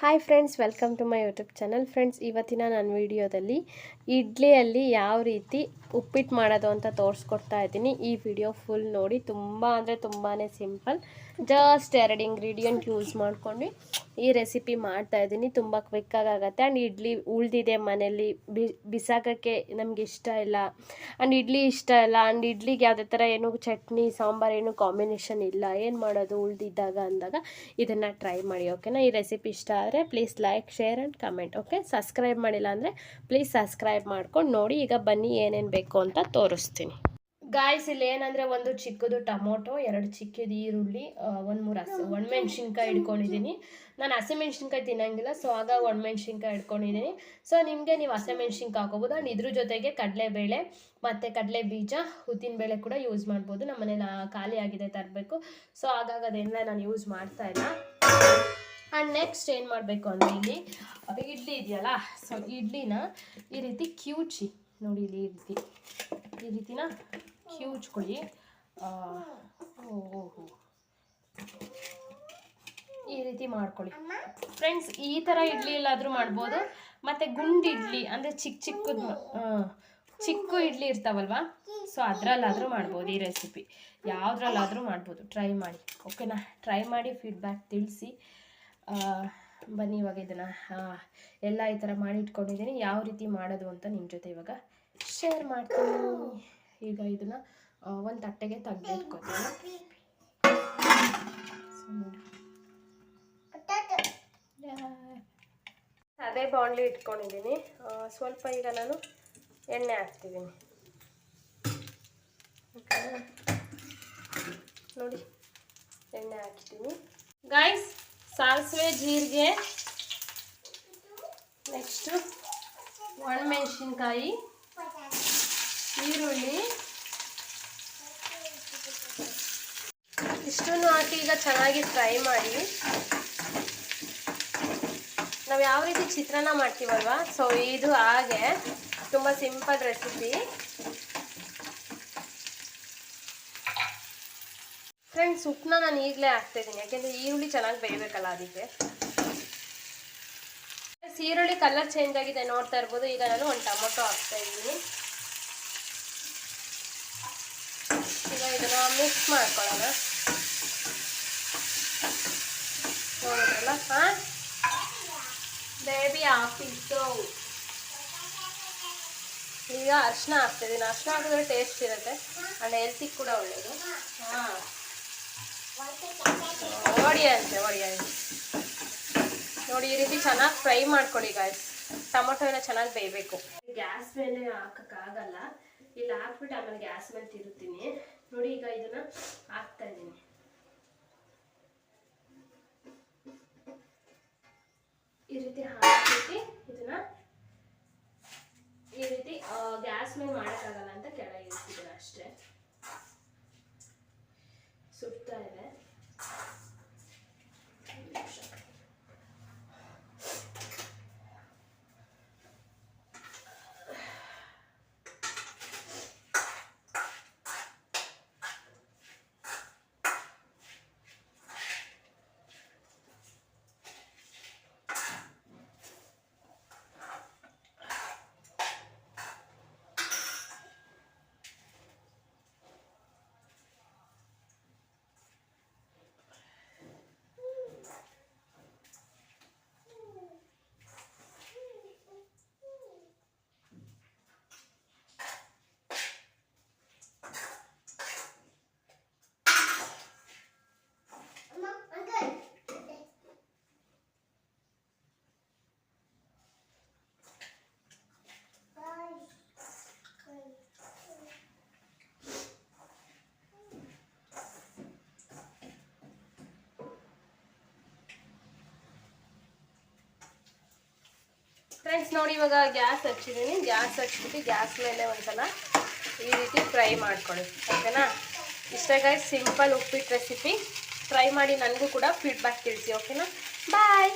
Hi friends welcome to my YouTube channel friends ಇವತ್ತಿನ ನನ್ನ ವಿಡಿಯೋದಲ್ಲಿ ಇಡ್ಲಿಯಲ್ಲಿ ಯಾವ ರೀತಿ ಉಪ್ಪಿಟ್ಟು ಮಾಡೋದು ಅಂತ ತೋರಿಸ್ಕೊಡ್ತಾ ಇದ್ದೀನಿ. ಈ ವಿಡಿಯೋ ಫುಲ್ ನೋಡಿ, ತುಂಬ ಅಂದರೆ ತುಂಬಾ ಸಿಂಪಲ್ ಜಸ್ಟ್ ಎರಡು ಇಂಗ್ರೀಡಿಯೆಂಟ್ ಯೂಸ್ ಮಾಡ್ಕೊಂಡು ಈ ರೆಸಿಪಿ ಮಾಡ್ತಾ ಇದ್ದೀನಿ. ತುಂಬ ಕ್ವಿಕ್ಕಾಗಿ ಆಗುತ್ತೆ. ಆ್ಯಂಡ್ ಇಡ್ಲಿ ಉಳಿದಿದೆ ಮನೇಲಿ ಬಿಸಾಕೋಕ್ಕೆ ನಮ್ಗೆ ಇಷ್ಟ ಇಲ್ಲ. ಆ್ಯಂಡ್ ಇಡ್ಲಿ ಇಷ್ಟ ಇಲ್ಲ. ಆ್ಯಂಡ್ ಇಡ್ಲಿಗೆ ಯಾವುದೇ ಥರ ಏನು ಚಟ್ನಿ, ಸಾಂಬಾರು ಏನು ಕಾಂಬಿನೇಷನ್ ಇಲ್ಲ. ಏನು ಮಾಡೋದು ಉಳಿದಿದ್ದಾಗ ಅಂದಾಗ ಇದನ್ನು ಟ್ರೈ ಮಾಡಿ ಓಕೆನಾ ಈ ರೆಸಿಪಿ ಇಷ್ಟ ಆದರೆ please like share and comment okay subscribe ಮಾಡಿಲ್ಲ ಅಂದರೆ ಪ್ಲೀಸ್ ಸಬ್ಸ್ಕ್ರೈಬ್ ಮಾಡ್ಕೊಂಡು ನೋಡಿ. ಈಗ ಬನ್ನಿ ಏನೇನು ಬೇಕು ಅಂತ ತೋರಿಸ್ತೀನಿ. ಗಾಯ್ಸ್ ಇಲ್ಲಿ ಏನಂದ್ರೆ ಒಂದು ಚಿಕ್ಕದು ಟೊಮೊಟೊ ಎರಡು ಚಿಕ್ಕದು ಈರುಳ್ಳಿ ಒಂದು ಮೂರು ಹಸಿ ಒಣಮೆಣ್ಸಿನ್ಕಾಯಿ ಇಟ್ಕೊಂಡಿದ್ದೀನಿ ನಾನು ಹಸಿಮೆಣ್ಸಿನ್ಕಾಯಿ ತಿನ್ನಂಗಿಲ್ಲ ಸೊ ಆಗ ಒಣಮೆಣ್ಸಿನ್ಕಾಯಿ ಇಟ್ಕೊಂಡಿದ್ದೀನಿ ಸೊ ನಿಮಗೆ ನೀವು ಹಸಿಮೆಣ್ಸಿನ್ಕಾಯಿ ಹಾಕೋಬೋದು ಅಂಡ್ ಇದ್ರ ಜೊತೆಗೆ ಕಡಲೆಬೇಳೆ ಮತ್ತು ಕಡಲೆ ಬೀಜ ಬೇಳೆ ಕೂಡ ಯೂಸ್ ಮಾಡ್ಬೋದು. ನಮ್ಮ ಮನೇಲಿ ಖಾಲಿ ಆಗಿದೆ ತರಬೇಕು. ಸೊ ಆಗಾಗ ಅದೆಲ್ಲ ನಾನು ಯೂಸ್ ಮಾಡ್ತಾ ಇಲ್ಲ ಆ್ಯಂಡ್ ನೆಕ್ಸ್ಟ್ ಏನು ಮಾಡಬೇಕು ಅಂದ್ರೆ ಇಲ್ಲಿ ಇಡ್ಲಿ ಇದೆಯಲ್ಲ ಸೊ ಇಡ್ಲಿನ ಈ ರೀತಿ ಕ್ಯೂಚಿ ನೋಡಿ ಇಲ್ಲಿ ಈ ರೀತಿ ಈ ರೀತಿನ ಕ್ಯೂಚ್ಕೊಳ್ಳಿ ಓಹೋ ಈ ರೀತಿ ಮಾಡ್ಕೊಳ್ಳಿ. ಫ್ರೆಂಡ್ಸ್ ಈ ಥರ ಇಡ್ಲಿ ಎಲ್ಲಾದರೂ ಮಾಡ್ಬೋದು. ಮತ್ತು ಗುಂಡು ಇಡ್ಲಿ ಅಂದರೆ ಚಿಕ್ಕ ಚಿಕ್ಕದು ಚಿಕ್ಕ ಇಡ್ಲಿ ಇರ್ತಾವಲ್ವಾ? ಸೊ ಅದರಲ್ಲಾದರೂ ಮಾಡ್ಬೋದು ಈ ರೆಸಿಪಿ ಯಾವುದ್ರಲ್ಲಾದರೂ ಮಾಡ್ಬೋದು. ಟ್ರೈ ಮಾಡಿ. ಓಕೆನಾ ಟ್ರೈ ಮಾಡಿ ಫೀಡ್ಬ್ಯಾಕ್ ತಿಳಿಸಿ. ಬನ್ನಿ ಇವಾಗ ಇದನ್ನು. ಎಲ್ಲ ಈ ಥರ ಮಾಡಿ ಇಟ್ಕೊಂಡಿದ್ದೀನಿ. ಯಾವ ರೀತಿ ಮಾಡೋದು ಅಂತ ನಿಮ್ಮ ಜೊತೆ ಇವಾಗ ಶೇರ್ ಮಾಡ್ತೀನಿ. ಈಗ ಇದನ್ನು ಒಂದು ತಟ್ಟೆಗೆ ತೆಗೆದಿಟ್ಕೊತೀನಿ ಅದೇ ಬಾಂಡ್ಲಿ ಇಟ್ಕೊಂಡಿದ್ದೀನಿ. ಸ್ವಲ್ಪ ಈಗ ನಾನು ಎಣ್ಣೆ ಹಾಕ್ತಿದ್ದೀನಿ. ನೋಡಿ, ಎಣ್ಣೆ ಹಾಕ್ತೀನಿ. ಗಾಯ್ಸ್ ಸಾಸಿವೆ ಜೀರಿಗೆ ನೆಕ್ಸ್ಟು ಒಣಮೆಣ್ಸಿನ್ಕಾಯಿ ಈರುಳ್ಳಿ. ಇಷ್ಟನ್ನು ಹಾಕಿ ಈಗ ಚೆನ್ನಾಗಿ ಫ್ರೈ ಮಾಡಿ. ನಾವು ಯಾವ ರೀತಿ ಚಿತ್ರಾನ್ನ ಮಾಡ್ತೀವಲ್ವ? ಸೊ ಇದು ಹಾಗೆ. ತುಂಬ ಸಿಂಪಲ್ ರೆಸಿಪಿ. ಫ್ರೆಂಡ್ಸ್ ಉಪ್ಪನ್ನ ನಾನು ಈಗಲೇ ಹಾಕ್ತಾಯಿದ್ದೀನಿ ಯಾಕೆಂದರೆ ಈರುಳ್ಳಿ ಚೆನ್ನಾಗಿ ಬೇಯಬೇಕಲ್ಲ ಅದಕ್ಕೆ. ಈರುಳ್ಳಿ ಕಲರ್ ಚೇಂಜ್ ಆಗಿದೆ ನೋಡ್ತಾ ಇರ್ಬೋದು. ಈಗ ನಾನು ಒಂದು ಟೊಮೊಟೊ ಹಾಕ್ತಾ ಇದ್ದೀನಿ ಈಗ ಇದನ್ನು ಮಿಕ್ಸ್ ಮಾಡ್ಕೊಳ್ಳೋಣ. ನೋಡಿದ್ರಲ್ಲ? ಹಾಂ? ಬೇಬಿ ಹಾಕಿದ್ದು ಈಗ ಅರ್ಶಿನ ಹಾಕ್ತಿದ್ದೀನಿ ಅರ್ಶಿನ ಹಾಕಿದ್ರೆ ಟೇಸ್ಟ್ ಇರುತ್ತೆ. ಆ್ಯಂಡ್ ಹೆಲ್ತಿಗೆ ಕೂಡ ಒಳ್ಳೆಯದು ಹಾಂ. ಒಡಿ ಅಂತೆ ಒಡಿ ನೋಡಿ ಈ ರೀತಿ ಚೆನ್ನಾಗಿ ಫ್ರೈ ಮಾಡ್ಕೊಳ್ಳಿ ಗಾಯ್ಸ್ ಟೊಮೊಟೊ ಎಲ್ಲ ಚೆನ್ನಾಗಿ ಬೇಯಬೇಕು. ಗ್ಯಾಸ್ ಮೇಲೆ ಹಾಕೋಕ್ಕಾಗಲ್ಲ. ಇಲ್ಲಿ ಹಾಕ್ಬಿಟ್ಟು ಆಮೇಲೆ ಗ್ಯಾಸ್ ಮೇಲೆ ತಿರುತ್ತೀನಿ ನೋಡಿ ಈಗ ಇದನ್ನ ಹಾಕ್ತಾ ಇದ್ದೀನಿ. ಈ ರೀತಿ ಹಾಕ್ಬಿಟ್ಟು ಇದನ್ನ ಈ ರೀತಿ ಗ್ಯಾಸ್ ಮೇಲೆ ಮಾಡೋಕ್ಕಾಗಲ್ಲ ಅಂತ ಕೆಳಗೆ ಇರ್ತಿದ್ದೀನಿ ಅಷ್ಟೇ. ಸುಡ್ತಾ ಇದೆ. ಫ್ರೆಂಡ್ಸ್ ನೋಡಿ ಇವಾಗ ಗ್ಯಾಸ್ ಹಚ್ಚಿದ್ದೀನಿ ಗ್ಯಾಸ್ ಹಚ್ಬಿಟ್ಟು ಗ್ಯಾಸ್ ಮೇಲೆ ಒಂದ್ಸಲ ಈ ರೀತಿ ಫ್ರೈ ಮಾಡ್ಕೊಳ್ಳಿ. ಓಕೆನಾ ಇಷ್ಟಾಗಿ ಸಿಂಪಲ್ ಉಪ್ಪಿಟ್ಟು ರೆಸಿಪಿ ಟ್ರೈ ಮಾಡಿ ನನಗೂ ಕೂಡ ಫೀಡ್ಬ್ಯಾಕ್ ತಿಳಿಸಿ ಓಕೆನಾ ಬಾಯ್